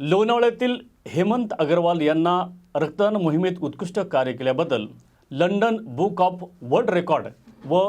लोणावळ्यातील हेमंत अग्रवाल यांना रक्तदान मोहिमेत उत्कृष्ट कार्य केल्याबद्दल London book of world record व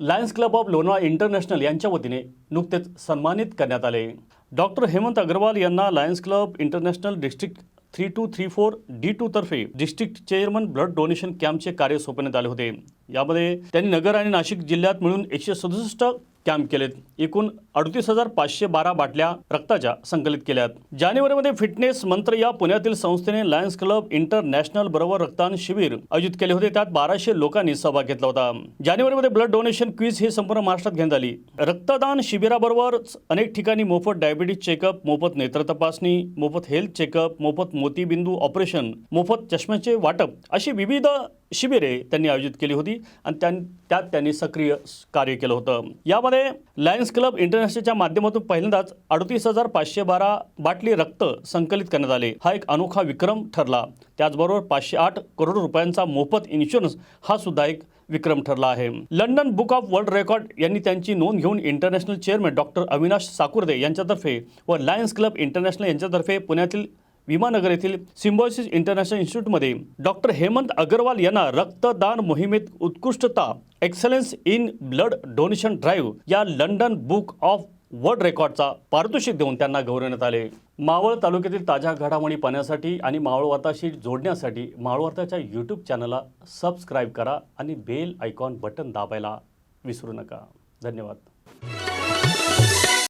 Lions club of Lonavala international यांच्या वतीने नुकतेच सन्मानित करण्यात आले. डॉक्टर हेमंत अग्रवाल यांना Lions club international district three two three four D two तर्फे डिस्ट्रिक्ट चेअरमन ब्लड डोनेशन कॅम्पचे कार्य सोपवण्यात आले होते. यामध्ये त्यांनी नगर आणि नाशिक जिल्ह्यात मिळून एकशे सदुसष्ट कॅम्प केलेत. एकूण अडतीस हजार पाचशे बारा बाटल्या रक्ताच्या संकलित केल्यात. जानेवारीमध्ये फिटनेस मंत्र या पुण्यातील संस्थेने लायन्स क्लब इंटरनॅशनल बरोबर रक्तदान शिबिर आयोजित केले होते. त्यात बाराशे लोकांनी सहभाग घेतला होता. जानेवारीमध्ये ब्लड डोनेशन क्विज ही संपूर्ण महाराष्ट्रात घेण्यात आली. रक्तदान शिबिराबरोबरच अनेक ठिकाणी मोफत डायबिटीज चेकअप मोफत नेत्र तपासणी मोफत हेल्थ चेकअप मोफत मोतीबिंदू ऑपरेशन मोफत चष्म्याचे वाटप अशी विविध शिबिरे त्यांनी आयोजित केली होती आणि त्यां त्यात त्यांनी सक्रिय कार्य केलं होतं. यामध्ये लायन्स क्लब इंटरनॅशनलच्या माध्यमातून पहिल्यांदाच अडतीस हजार पाचशे बारा बाटली रक्त संकलित करण्यात आले. हा एक अनोखा विक्रम ठरला. त्याचबरोबर पाचशे आठ करोड रुपयांचा मोफत इन्शुरन्स हा सुद्धा एक विक्रम ठरला आहे. London book of world record यांनी त्यांची नोंद घेऊन international chairman doctor Avinash Sakurde यांच्यातर्फे व लायन्स क्लब इंटरनॅशनल यांच्यातर्फे पुण्यातील विमानगर येथील सिम्बॉयसिस इंटरनॅशनल इन्स्टिट्यूटमध्ये डॉक्टर हेमंत अग्रवाल यांना रक्तदान मोहिमेत उत्कृष्टता excellence in blood donation drive या लंडन बुक ऑफ वर्ल्ड रेकॉर्डचा पारितोषिक देऊन त्यांना गौरवण्यात आले. मावळ तालुक्यातील ताज्या घडामोडी पाहण्यासाठी आणि मावळ वार्ताशी जोडण्यासाठी मावळ वार्ताच्या यूट्यूब चॅनलला सबस्क्राईब करा आणि बेल आयकॉन बटन दाबायला विसरू नका. धन्यवाद.